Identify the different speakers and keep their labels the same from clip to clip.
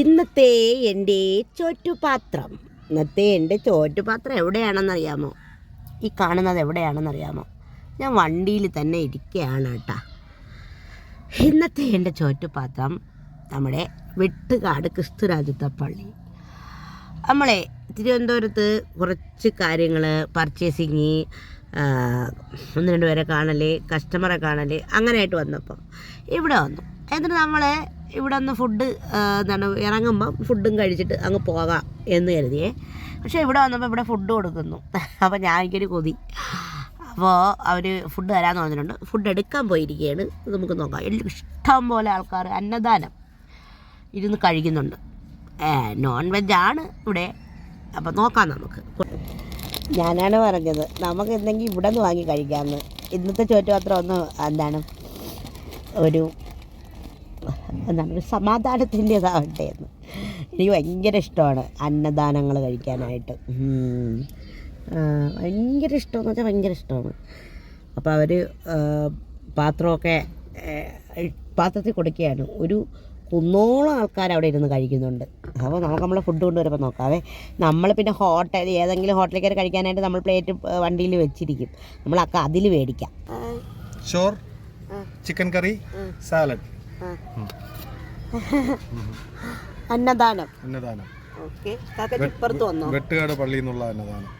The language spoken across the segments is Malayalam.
Speaker 1: ഇന്നത്തെ എന്റെ ചോറ്റുപാത്രം. ഇന്നത്തെ എന്റെ ചോറ്റുപാത്രം എവിടെയാണെന്നറിയാമോ? ഈ കാണുന്നത് എവിടെയാണെന്നറിയാമോ? ഞാൻ വണ്ടിയിൽ തന്നെ ഇരിക്കുകയാണ് കേട്ടാ. ഇന്നത്തെ എന്റെ ചോറ്റുപാത്രം നമ്മുടെ വെട്ടുകാട് ക്രിസ്തുരാജത്തെ പള്ളി. നമ്മളെ തിരുവനന്തപുരത്ത് കുറച്ച് കാര്യങ്ങൾ പർച്ചേസിങ് ഒന്ന് രണ്ട് പേരെ കാണൽ കസ്റ്റമറെ കാണൽ അങ്ങനെയായിട്ട് വന്നപ്പോൾ ഇവിടെ വന്നു. എന്നിട്ട് നമ്മളെ ഇവിടെ നിന്ന് ഫുഡ് എന്താണ് ഇറങ്ങുമ്പം ഫുഡും കഴിച്ചിട്ട് അങ്ങ് പോകാം എന്ന് കരുതിയേ. പക്ഷേ ഇവിടെ വന്നപ്പോൾ ഇവിടെ ഫുഡ് കൊടുക്കുന്നു. അപ്പോൾ ഞാൻ എനിക്കൊരു കൊതി. അപ്പോൾ അവർ ഫുഡ് തരാമെന്ന് പറഞ്ഞിട്ടുണ്ട്. ഫുഡ് എടുക്കാൻ പോയിരിക്കുകയാണ് നമുക്ക് നോക്കാം. ഇഷ്ടം പോലെ ആൾക്കാർ അന്നദാനം ഇരുന്ന് കഴിക്കുന്നുണ്ട്. നോൺ വെജാണ് ഇവിടെ. അപ്പോൾ നോക്കാം നമുക്ക്. ഞാനാണ് പറഞ്ഞത് നമുക്ക് എന്തെങ്കിലും ഇവിടെ നിന്ന് വാങ്ങി കഴിക്കാമെന്ന് ഇന്നത്തെ ചോറ്റുപാത്രം ഒന്ന് എന്താണ് ഒരു എന്താണ് ഒരു സമാധാനത്തിന്റെതാവട്ടെ എന്ന്. എനിക്ക് ഭയങ്കര ഇഷ്ടമാണ് അന്നദാനങ്ങൾ കഴിക്കാനായിട്ട്. ഭയങ്കര ഇഷ്ടമെന്ന് വെച്ചാൽ ഭയങ്കര ഇഷ്ടമാണ്. അപ്പോൾ അവർ പാത്രമൊക്കെ പാത്രത്തിൽ കൊടുക്കുകയാണ്. ഒരു കുന്നോളം ആൾക്കാർ അവിടെ ഇരുന്ന് കഴിക്കുന്നുണ്ട്. അപ്പോൾ നമുക്ക് നമ്മളെ ഫുഡ് കൊണ്ടുവരുമ്പോൾ നോക്കാവേ. നമ്മൾ പിന്നെ ഹോട്ടൽ ഏതെങ്കിലും ഹോട്ടലിൽ കയറി കഴിക്കാനായിട്ട് നമ്മൾ പ്ലേറ്റ് വണ്ടിയിൽ വെച്ചിരിക്കും. നമ്മളൊക്കെ അക്ക അതിൽ മേടിക്കാം.
Speaker 2: ചോർ ചിക്കൻ കറി സാലഡ്.
Speaker 1: അന്നദാനം.
Speaker 2: അന്നദാനം. വെട്ടുകാട് പള്ളിയിൽ നിന്നുള്ള അന്നദാനം.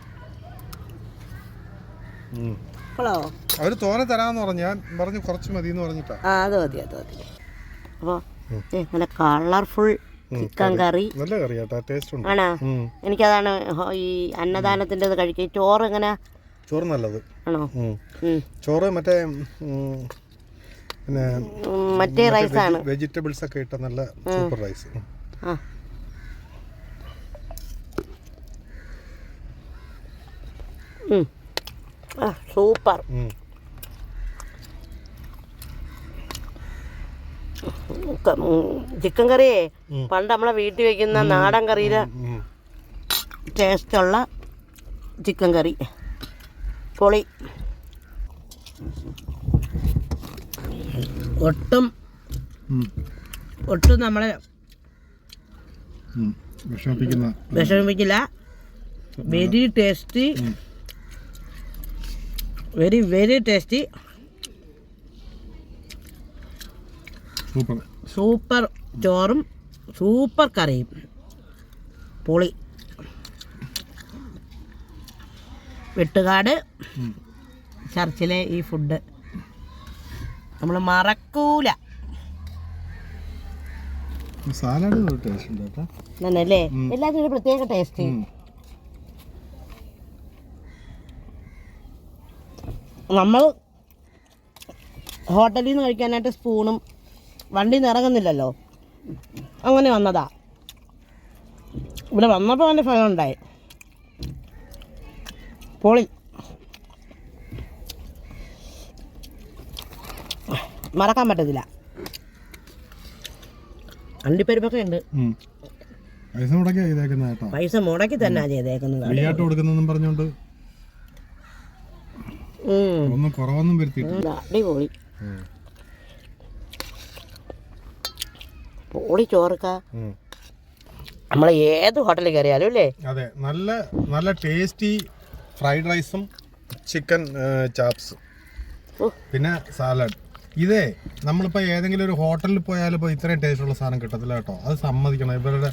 Speaker 2: അവർ തോനെ തരാന്ന് പറഞ്ഞു. ഞാൻ പറഞ്ഞു കുറച്ച് മതി എന്ന് പറഞ്ഞിട്ടാ
Speaker 1: അത് മതി അത് മതി. അപ്പോൾ നല്ല കളർഫുൾ ചിക്കൻ കറി.
Speaker 2: നല്ല കറി ടേസ്റ്റ് ഉണ്ട്.
Speaker 1: ആണോ. എനിക്കതാണ് ഈ അന്നദാനത്തിന്റെ കഴിക്കുക ചോറ് എങ്ങനെ
Speaker 2: ചോറ് നല്ലത്.
Speaker 1: ആണോ.
Speaker 2: ചോറ് മറ്റേ പിന്നെ
Speaker 1: മറ്റേ റൈസാണ്
Speaker 2: വെജിറ്റബിൾസ് ഒക്കെ ഇട്ട നല്ല സൂപ്പർ റൈസ്.
Speaker 1: സൂപ്പർ ചിക്കൻ കറിയേ പണ്ട് നമ്മളെ വീട്ടിൽ വെക്കുന്ന നാടൻ കറിയിലെ. ടേസ്റ്റുള്ള ചിക്കൻ കറി പൊളി. ഒട്ടും ഒട്ടും നമ്മളെ.
Speaker 2: വിഷമിപ്പിക്കുന്ന
Speaker 1: വിഷമിപ്പിക്കില്ല. Very tasty very very tasty
Speaker 2: super.
Speaker 1: Super ചോറും സൂപ്പർ കറിയും. പുളി. വെട്ടുകാട് ചർച്ചിലെ ഈ ഫുഡ് നമ്മൾ മറക്കൂല.
Speaker 2: സാലഡ് ടേസ്റ്റ് ഉണ്ട് കേട്ടോ.
Speaker 1: എന്നല്ലേ എല്ലാത്തിനും ഒരു പ്രത്യേക ടേസ്റ്റ് നമ്മൾ ഹോട്ടലിൽ നിന്ന് കഴിക്കാനായിട്ട് സ്പൂണും വണ്ടി നിന്ന് ഇറങ്ങുന്നില്ലല്ലോ. അങ്ങനെ വന്നതാ. ഇവിടെ വന്നപ്പോൾ അവന്റെ ഫലം ഉണ്ടായി. പൊളി. മറക്കാൻ പറ്റത്തില്ല. അണ്ടിപ്പരിപ്പൊക്കെ ഉണ്ട്.
Speaker 2: പൈസ കേട്ടോ.
Speaker 1: പൈസ മുടക്കി തന്നെ ചെയ്തേക്കുന്നത്
Speaker 2: ഫ്രീയായിട്ട് കൊടുക്കുന്നെന്നും. ഒന്നും കുറവൊന്നും
Speaker 1: അടിപൊളി. പൊളി ചോറുക്ക. നമ്മൾ ഏത് ഹോട്ടലിൽ കയറിയാലും അല്ലേ?
Speaker 2: അതെ നല്ല നല്ല ടേസ്റ്റി ഫ്രൈഡ് റൈസും ചിക്കൻ ചാപ്സ്. പിന്നെ സാലഡ്. ഇതേ നമ്മളിപ്പോൾ ഏതെങ്കിലും ഒരു ഹോട്ടലിൽ പോയാലും ഇപ്പോൾ ഇത്രയും ടേസ്റ്റുള്ള സാധനം കിട്ടത്തില്ല കേട്ടോ. അത് സമ്മതിക്കണം. ഇവരുടെ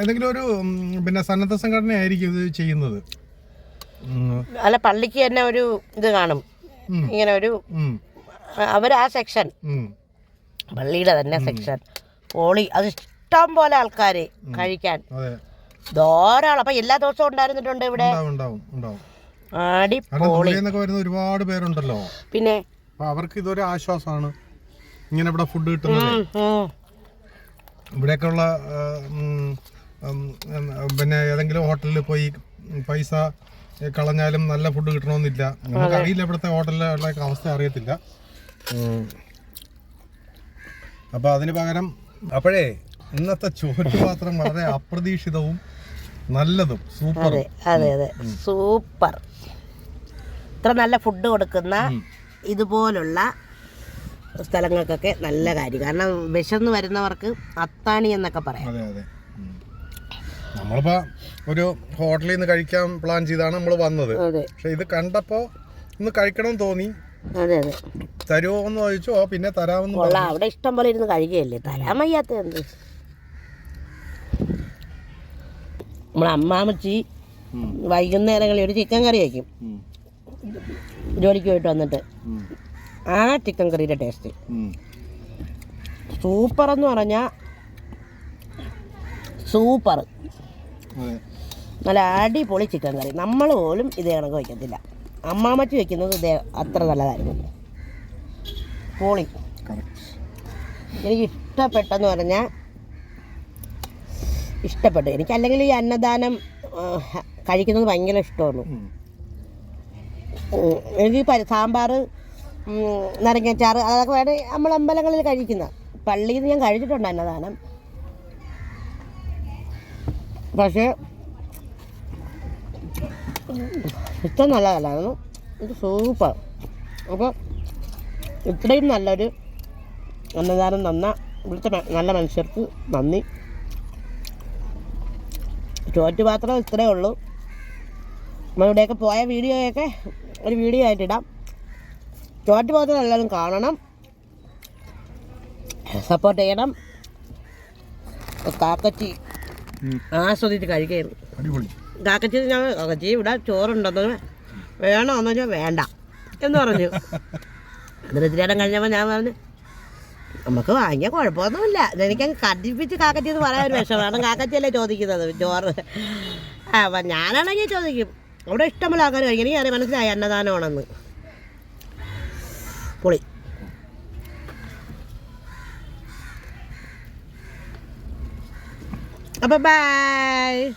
Speaker 2: ഏതെങ്കിലും ഒരു പിന്നെ സന്നദ്ധ സംഘടനയായിരിക്കും ഇത് ചെയ്യുന്നത്.
Speaker 1: അല്ല പള്ളിക്ക് തന്നെ ഒരു ഇത് കാണും. ഇങ്ങനെ ഒരു അവർ ആ സെക്ഷൻ പള്ളിയുടെ തന്നെ സെക്ഷൻ പൊളി അത് ഇഷ്ടം പോലെ ആൾക്കാർ കഴിക്കാൻ. ധാരാളം. അപ്പൊ എല്ലാ ദിവസവും ഉണ്ടായിരുന്നിട്ടുണ്ട് ഇവിടെ? അടിപൊളി
Speaker 2: ഒരുപാട് പേരുണ്ടല്ലോ.
Speaker 1: പിന്നെ
Speaker 2: അപ്പോൾ അവർക്ക് ഇതൊരു ആശ്വാസമാണ്. ഇങ്ങനെ ഇവിടെ ഫുഡ് കിട്ടുന്നത്. ഇവിടെയൊക്കെയുള്ള പിന്നെ ഏതെങ്കിലും ഹോട്ടലിൽ പോയി പൈസ കളഞ്ഞാലും നല്ല ഫുഡ് കിട്ടണമെന്നില്ല. നമുക്ക് അറിയില്ല ഇവിടുത്തെ ഹോട്ടലിലെ അവസ്ഥ അറിയത്തില്ല. അപ്പൊ അതിന് പകരം അപ്പോഴേ ഇന്നത്തെ ചോറ്റുപാത്രം വളരെ അപ്രതീക്ഷിതവും നല്ലതും സൂപ്പറും.
Speaker 1: അതെ അതെ. അതെ സൂപ്പർ. ഇത്ര നല്ല ഫുഡ് കൊടുക്കുന്ന ഇതുപോലുള്ള സ്ഥലങ്ങൾക്കൊക്കെ നല്ല കാര്യം. കാരണം വിശന്ന് വരുന്നവർക്ക് അത്താണി എന്നൊക്കെ പറയാം.
Speaker 2: നമ്മളിപ്പോ ഒരു ഹോട്ടലിൽ നിന്ന് കഴിക്കാൻ പ്ലാൻ ചെയ്താണ് നമ്മൾ വന്നത്. പക്ഷെ ഇത് കണ്ടപ്പോ ഒന്ന് കഴിക്കണം തോന്നി.
Speaker 1: അതെ അതെ.
Speaker 2: തരുമോ എന്ന് ചോദിച്ചു. പിന്നെ തരാമെന്ന്.
Speaker 1: കൊള്ളാം. അവിടെ ഇഷ്ടം പോലെ ഇരുന്ന് കഴിക്കുകയല്ലേ? തരാൻ വയ്യാത്ത എന്ത്? നമ്മളെ അമ്മാമ്മച്ചി. വൈകുന്നേരങ്ങളിൽ ഒരു ചിക്കൻ കറി വയ്ക്കും. ജോലിക്ക് പോയിട്ട് വന്നിട്ട് ആ ചിക്കൻ കറിയുടെ ടേസ്റ്റ് സൂപ്പർ എന്ന് പറഞ്ഞാൽ സൂപ്പർ. നല്ല അടിപൊളി ചിക്കൻ കറി നമ്മൾ പോലും ഇത് കണക്ക് വയ്ക്കത്തില്ല. അമ്മാമ്മച്ചി വെക്കുന്നത് ഇതേ അത്ര നല്ലതായിരുന്നു. പൊളി. എനിക്ക് ഇഷ്ടപ്പെട്ടെന്ന് പറഞ്ഞാൽ ഇഷ്ടപ്പെട്ടു. എനിക്ക് അല്ലെങ്കിൽ ഈ അന്നദാനം കഴിക്കുന്നത് ഭയങ്കര ഇഷ്ടമാണ്.
Speaker 2: ഉം,
Speaker 1: എനിക്ക് പരി സാമ്പാർ നരങ്ങച്ചാറ് അതൊക്കെ വേണേൽ നമ്മൾ അമ്പലങ്ങളിൽ കഴിക്കുന്ന. പള്ളിയിൽ നിന്ന് ഞാൻ കഴിച്ചിട്ടുണ്ട് അന്നദാനം. പക്ഷേ ഇത്ര നല്ലതല്ലായിരുന്നു ഇത് സൂപ്പർ അപ്പോൾ ഇത്രയും നല്ലൊരു അന്നദാനം തന്ന ഇവിടുത്തെ നല്ല മനുഷ്യർക്ക് നന്ദി. ചോറ്റുപാത്രം ഇത്രയേ ഉള്ളൂ. നമ്മളിവിടെയൊക്കെ പോയ വീഡിയോയൊക്കെ ഒരു വീഡിയോ ആയിട്ടിടാം ചോറ്റ് ചോറ്റുപാത്രം എല്ലാവരും കാണണം. സപ്പോർട്ട് ചെയ്യണം. കാക്കച്ചി. ആസ്വദിച്ച് കഴിക്കുകയായിരുന്നു കാക്കച്ചി ഞാൻ കാക്കച്ചി ഇവിടെ ചോറുണ്ടെന്ന് വേണമെന്ന് വെച്ചാൽ വേണ്ട എന്ന് പറഞ്ഞു. അതിന് ഇത്തിരി ഇടം കഴിഞ്ഞപ്പോൾ ഞാൻ പറഞ്ഞു നമുക്ക് വാങ്ങിയ കുഴപ്പമൊന്നുമില്ല. എനിക്കങ്ങ് കടിപ്പിച്ച് കാക്കച്ചി എന്ന് പറയാൻ ഒരു വിഷമാണ് കാക്കച്ചിയല്ലേ ചോദിക്കുന്നത് ചോറ്. അപ്പം ഞാനാണെങ്കിൽ ചോദിക്കും അവിടെ ഇഷ്ടമുള്ള ആൾക്കാർ കഴിക്കും അറിയാൻ മനസ്സിലായി. അന്നദാനമാണെന്ന്. പൊളി. അപ്പം ബൈ